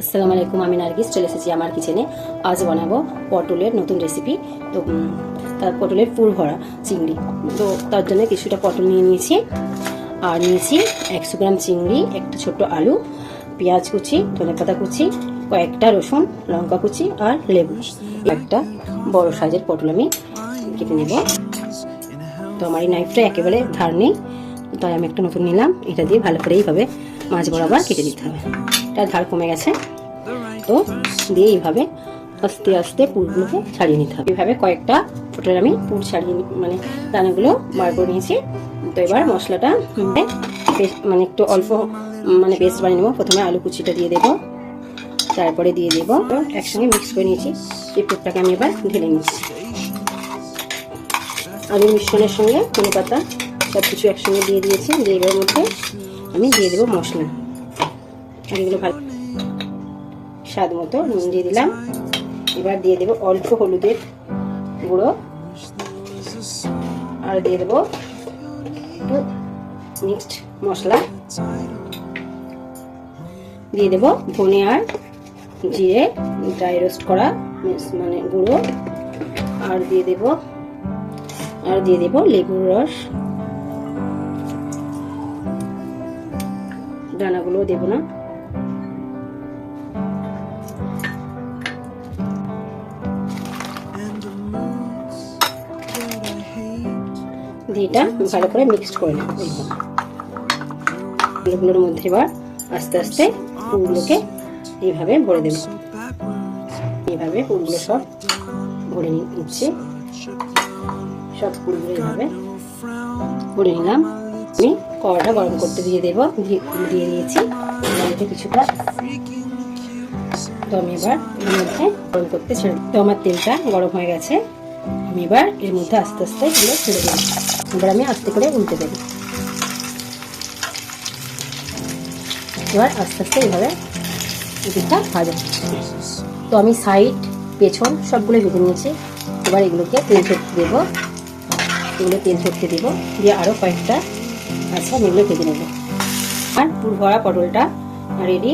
আসসালামু আলাইকুম, আমি নার্গিস, চলে এসেছি আমার কিচেনে আজ বানাবো পটলের নতুন রেসিপি তো তার পটলের পুর ভরা চিংড়ি। তো, তার জন্য কিছুটা পটল নিয়ে নিয়েছি। আর নিয়েছি একশো গ্রাম চিংড়ি, একটা ছোট্ট আলু, পেঁয়াজ কুচি, ধনে পাতা কুচি, কয়েকটা রসুন, লঙ্কা কুচি আর লেবু। একটা বড় সাইজের পটল আমি কেটে নেব। তো, আমার এই নাইফটা একেবারে ধার নেই। তাই আমি একটা নতুন নিলাম। এটা দিয়ে ভালো করে এইভাবে মাছ বরাবর কেটে দিতে হবে। তার ধার কমে গেছে। তো দিয়ে এইভাবে আস্তে আস্তে পুরগুলোকে ছাড়িয়ে নিতে হবে। এইভাবে কয়েকটা ফোটার আমি পুর ছাড়িয়ে মানে দানাগুলো বার করে নিয়েছি। তো এবার মশলাটা মানে একটু অল্প মানে পেস্ট বানিয়ে নেব। প্রথমে আলু কুচিটা দিয়ে দেবো। তারপরে দিয়ে দেবো। একসঙ্গে মিক্স করে নিয়েছি। এই পুরটাকে আমি এবার ঢেলে নিচ্ছি। আলু মিশ্রণের সঙ্গে ধনে পাতা সব কিছু একসঙ্গে দিয়ে দিয়েছি। দিয়ে এবার মধ্যে আমি দিয়ে দেবো মশলা। এগুলো ভালো স্বাদ মতো নুন দিয়ে দিলাম। এবার দিয়ে দেবো অল্প হলুদের গুঁড়ো। আর দিয়ে দেবো মিক্সড মশলা। দিয়ে দেবো ধনে আর জিরে, ড্রাই রোস্ট করা মানে গুঁড়ো। আর দিয়ে দেবো, আর দিয়ে দেবো লেবুর রস। দানাগুলো দেবো না। এটা ভালো করে মিক্সড করে নেব। এগুলোর মধ্যে এবার আস্তে আস্তে পুরগুলোকে এইভাবে ভরে দেবো। এইভাবে পুরগুলো সব ভরে নিচ্ছে। সব পুরগুলো এইভাবে ভরে নিলাম। আমি কড়াটা গরম করতে দিয়ে দেবো। দিয়ে দিয়ে দিয়েছি। মধ্যে কিছুটা। তো আমি এবার এর মধ্যে গরম করতে ছেড়ে। তো আমার তেলটা গরম হয়ে গেছে। আমি এবার এর মধ্যে আস্তে আস্তে এগুলো ছেড়ে দেবো। এবার আমি আস্তে করে উল্টে দেবো। এবার আস্তে আস্তে এইভাবে এদিকটা ভাজা। তো আমি সাইড, পেছন সবগুলো ভেজে নিয়েছি। এবার এগুলোকে তেল ছড়তে দেবো। এগুলো তেল ছড়তে দেবো। দিয়ে আরও কয়েকটা আমি এগুলো ভেজে নেব আর পুর ভরা পটলটা রেডি